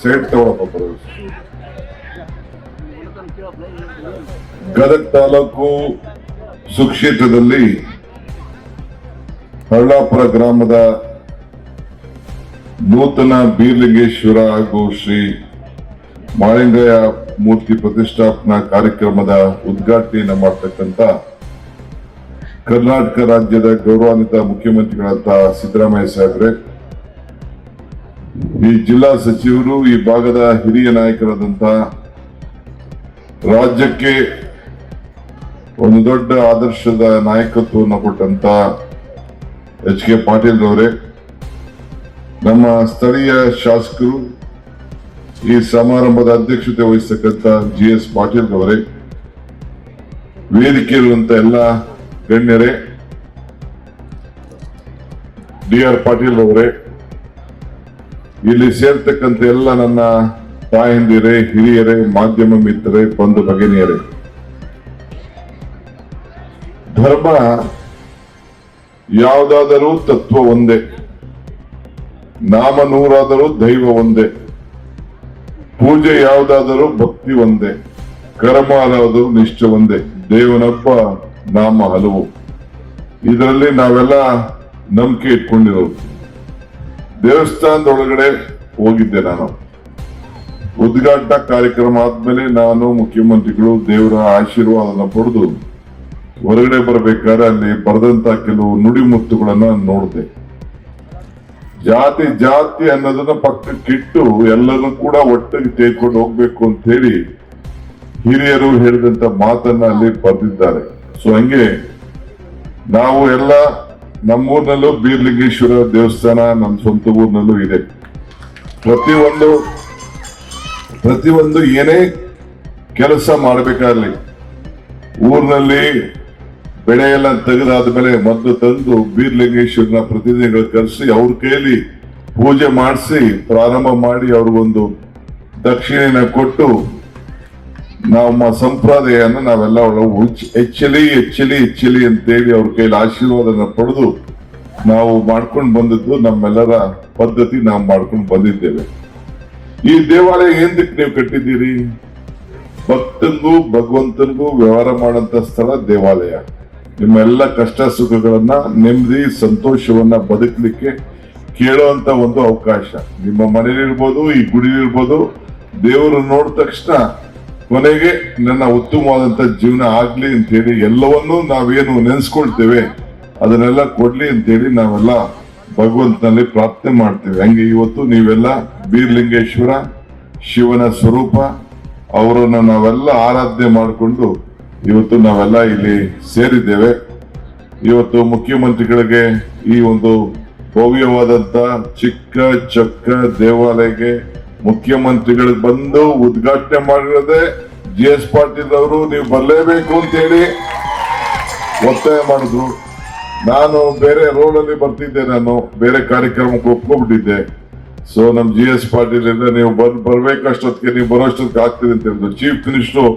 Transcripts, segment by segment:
ಸೇಟ್ ಗದಗ ತಾಲೂಕು ಸುಕ್ಷೇತ್ರದಲ್ಲಿ ಹಳ್ಳಾಪುರ ಗ್ರಾಮದ ನೂತನ ಬೀರ್ಲಿಂಗೇಶ್ವರ ಹಾಗೂ ಶ್ರೀ ಮಾಳಿಂಗಯ್ಯ ಮೂರ್ತಿ ಪ್ರತಿಷ್ಠಾಪನಾ ಕಾರ್ಯಕ್ರಮದ ಉದ್ಘಾಟನೆಯನ್ನು ಮಾಡತಕ್ಕಂಥ ಕರ್ನಾಟಕ ರಾಜ್ಯದ ಗೌರವಾನ್ವಿತ ಮುಖ್ಯಮಂತ್ರಿಗಳಂತಹ ಸಿದ್ದರಾಮಯ್ಯ ಸಾಹೇಬ್ರೆ ಈ ಜಿಲ್ಲಾ ಸಚಿವರು, ಈ ಭಾಗದ ಹಿರಿಯ ನಾಯಕರಾದಂತಹ ರಾಜ್ಯಕ್ಕೆ ಒಂದು ದೊಡ್ಡ ಆದರ್ಶದ ನಾಯಕತ್ವವನ್ನು ಕೊಟ್ಟಂತ ಎಚ್ ಕೆ ಪಾಟೀಲ್ ಅವರೇ ನಮ್ಮ ಸ್ಥಳೀಯ ಶಾಸಕರು ಈ ಸಮಾರಂಭದ ಅಧ್ಯಕ್ಷತೆ ವಹಿಸತಕ್ಕಂಥ ಜಿ ಎಸ್ ಪಾಟೀಲ್ ಅವರೇ ವೇದಿಕೆ ಇರುವಂತ ಎಲ್ಲ ಗಣ್ಯರೇ, ಡಿ ಆರ್ ಪಾಟೀಲ್ ಅವರೇ ಇಲ್ಲಿ ಸೇರ್ತಕ್ಕಂಥ ಎಲ್ಲ ನನ್ನ ತಾಯಂದಿರೇ, ಹಿರಿಯರೇ, ಮಾಧ್ಯಮ ಮಿತ್ರರೇ, ಬಂಧು ಭಗಿನಿಯರೇ. ಧರ್ಮ ಯಾವುದಾದರೂ ತತ್ವ ಒಂದೇ. ನಾಮ ನೂರಾದರೂ ದೈವ ಒಂದೇ. ಪೂಜೆ ಯಾವುದಾದರೂ ಭಕ್ತಿ ಒಂದೇ. ಕರ್ಮ ಅನ್ನೋದು ನಿಷ್ಠೆ ಒಂದೇ. ದೇವನಪ್ಪ ನಾಮ ಹಲವು. ಇದರಲ್ಲಿ ನಾವೆಲ್ಲ ನಂಬಿಕೆ ಇಟ್ಕೊಂಡಿರೋದು. ದೇವಸ್ಥಾನದ ಒಳಗಡೆ ಹೋಗಿದ್ದೆ ನಾನು. ಉದ್ಘಾಟನಾ ಕಾರ್ಯಕ್ರಮ ಆದ್ಮೇಲೆ ನಾನು ಮುಖ್ಯಮಂತ್ರಿಗಳು ದೇವರ ಆಶೀರ್ವಾದನ ಪಡೆದು ಹೊರಗಡೆ ಬರಬೇಕಾದ್ರೆ ಅಲ್ಲಿ ಬರೆದಂತ ಕೆಲವು ನುಡಿಮುತ್ತುಗಳನ್ನ ನೋಡಿದೆ. ಜಾತಿ ಜಾತಿ ಅನ್ನೋದನ್ನ ಪಕ್ಕಕ್ಕಿಟ್ಟು ಎಲ್ಲರೂ ಕೂಡ ಒಟ್ಟಿಗೆ ತೆಗೆದುಕೊಂಡು ಹೋಗ್ಬೇಕು ಅಂತ ಹೇಳಿ ಹಿರಿಯರು ಹೇಳಿದಂತ ಮಾತನ್ನ ಅಲ್ಲಿ ಬರೆದಿದ್ದಾರೆ. ಸೊ ಹಂಗೆ ನಾವು ಎಲ್ಲ ನಮ್ಮೂರಿನಲ್ಲೂ ಬೀರ್ಲಿಂಗೇಶ್ವರ ದೇವಸ್ಥಾನ ನಮ್ಮ ಸ್ವಂತ ಊರಿನಲ್ಲೂ ಇದೆ. ಪ್ರತಿಯೊಂದು ಪ್ರತಿಯೊಂದು ಏನೇ ಕೆಲಸ ಮಾಡಬೇಕಾಗಲಿ, ಊರಿನಲ್ಲಿ ಬೆಳೆ ಎಲ್ಲ ತೆಗೆದಾದ್ಮೇಲೆ ಮದ್ದು ತಂದು ಬೀರ್ಲಿಂಗೇಶ್ವರನ ಪ್ರತಿನಿಧಿಗಳು ಕರೆಸಿ ಅವ್ರ ಕೈಯಲ್ಲಿ ಪೂಜೆ ಮಾಡಿಸಿ ಪ್ರಾರಂಭ ಮಾಡಿ ಅವ್ರಿಗೊಂದು ದಕ್ಷಿಣೆನ ಕೊಟ್ಟು ನಮ್ಮ ಸಂಪ್ರದಾಯನ ನಾವೆಲ್ಲ ಹೆಚ್ಚಲಿ ಹೆಚ್ಚಲಿ ಹೆಚ್ಚಲಿ ಅಂತೇಳಿ ಅವ್ರ ಕೈಲಿ ಆಶೀರ್ವಾದನ ಪಡೆದು ನಾವು ಮಾಡ್ಕೊಂಡು ಬಂದದ್ದು ನಮ್ಮೆಲ್ಲರ ಪದ್ಧತಿ ನಾವು ಮಾಡ್ಕೊಂಡು ಬಂದಿದ್ದೇವೆ. ಈ ದೇವಾಲಯ ಎಂದಕ್ಕೆ ನೀವು ಕಟ್ಟಿದ್ದೀರಿ? ಭಕ್ತನಿಗೂ, ಭಗವಂತನಿಗೂ ವ್ಯವಹಾರ ಮಾಡಂತ ಸ್ಥಳ ದೇವಾಲಯ. ನಿಮ್ಮೆಲ್ಲ ಕಷ್ಟ ಸುಖಗಳನ್ನ, ನೆಮ್ಮದಿ, ಸಂತೋಷವನ್ನ ಬದುಕಲಿಕ್ಕೆ ಕೇಳುವಂತ ಒಂದು ಅವಕಾಶ. ನಿಮ್ಮ ಮನೇಲಿರ್ಬೋದು ಈ ಗುಡಿಲಿರ್ಬೋದು ದೇವರು ನೋಡಿದ ತಕ್ಷಣ ಕೊನೆಗೆ ನನ್ನ ಉತ್ತಮವಾದಂತ ಜೀವನ ಆಗ್ಲಿ ಅಂತ ಹೇಳಿ ಎಲ್ಲವನ್ನೂ ನಾವೇನು ನೆನೆಸ್ಕೊಳ್ತೇವೆ, ಅದನ್ನೆಲ್ಲ ಕೊಡ್ಲಿ ಅಂತ ಹೇಳಿ ನಾವೆಲ್ಲ ಭಗವಂತನಲ್ಲಿ ಪ್ರಾರ್ಥನೆ ಮಾಡ್ತೇವೆ. ಹಂಗೆ ಇವತ್ತು ನೀವೆಲ್ಲ ಬೀರ್ಲಿಂಗೇಶ್ವರ ಶಿವನ ಸ್ವರೂಪ, ಅವರನ್ನ ನಾವೆಲ್ಲ ಆರಾಧನೆ ಮಾಡಿಕೊಂಡು ಇವತ್ತು ನಾವೆಲ್ಲ ಇಲ್ಲಿ ಸೇರಿದ್ದೇವೆ. ಇವತ್ತು ಮುಖ್ಯಮಂತ್ರಿಗಳಿಗೆ ಈ ಒಂದು ಭವ್ಯವಾದಂಥ ಚಿಕ್ಕ, ಚೊಕ್ಕ ದೇವಾಲಯಕ್ಕೆ ಮುಖ್ಯಮಂತ್ರಿಗಳು ಬಂದು ಉದ್ಘಾಟನೆ ಮಾಡಿರೋದೆ ಜಿ ಎಸ್ ಪಾಟೀಲ್ ಅವರು ನೀವು ಬರಲೇಬೇಕು ಅಂತ ಹೇಳಿ ಒತ್ತಾಯ ಮಾಡಿದ್ರು. ನಾನು ಬೇರೆ ರೋಡ್ ಅಲ್ಲಿ ಬರ್ತಿದ್ದೆ, ನಾನು ಬೇರೆ ಕಾರ್ಯಕ್ರಮಕ್ಕೆ ಒಪ್ಕೊಂಡ್ಬಿಟ್ಟಿದ್ದೆ. ಸೊ ನಮ್ ಜಿ ಎಸ್ ಪಾಟೀಲ್ ಇಂದ ನೀವು ಬಂದ್ ಬರ್ಬೇಕಷ್ಟೊತ್ತಿಗೆ ನೀವು ಬರೋಷ್ಟೊತ್ತಿಗೆ ಆಗ್ತದೆ ಅಂತ ಹೇಳಿದ್ರು. ಚೀಫ್ ಮಿನಿಸ್ಟರ್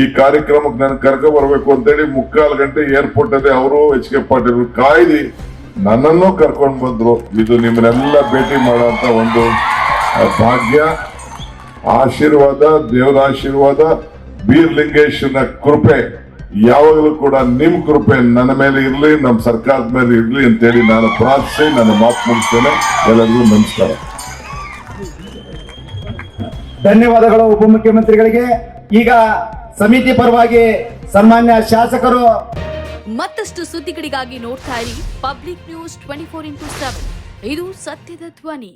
ಈ ಕಾರ್ಯಕ್ರಮಕ್ಕೆ ನಾನು ಕರ್ಕೊ ಬರ್ಬೇಕು ಅಂತೇಳಿ ಮುಕ್ಕಾಲು ಗಂಟೆ ಏರ್ಪೋರ್ಟ್ ಅಲ್ಲಿ ಅವರು ಎಚ್ ಕೆ ಪಾಟೀಲ್ ಕಾಯ್ದಿ ನನ್ನನ್ನು ಕರ್ಕೊಂಡು ಬಂದ್ರು. ಇದು ನಿಮ್ಮನ್ನೆಲ್ಲ ಭೇಟಿ ಮಾಡುವಂತ ಒಂದು ಭಾಗ್ಯ ಆಶೀರ್ವಾದ ದೇವರ ಆಶೀರ್ವಾದ ಬೀರ್ಲಿಂಗೇಶನ ಕೃಪೆ ಯಾವಾಗಲೂ ಕೂಡ ನಿಮ್ ಕೃಪೆ ನನ್ನ ಮೇಲೆ ಇರಲಿ ನಮ್ಮ ಸರ್ಕಾರದ ಮೇಲೆ ಇರಲಿ ಅಂತೇಳಿ ನಾನು ಪ್ರಾರ್ಥಿಸಿ ನನ್ನ ಮಾತು ಮುಗಿಸ್ತೇನೆ. ಎಲ್ಲರಿಗೂ ನಮಸ್ಕಾರ. ಧನ್ಯವಾದಗಳು ಉಪಮುಖ್ಯಮಂತ್ರಿಗಳಿಗೆ ಈಗ ಸಮಿತಿ ಪರವಾಗಿ ಸನ್ಮಾನ್ಯ ಶಾಸಕರು. ಮತ್ತಷ್ಟು ಸುದ್ದಿಗಳಿಗಾಗಿ ನೋಡ್ತಾ ಇರಿ public news twenty four into seven. ಇದು ಸತ್ಯದ ಧ್ವನಿ.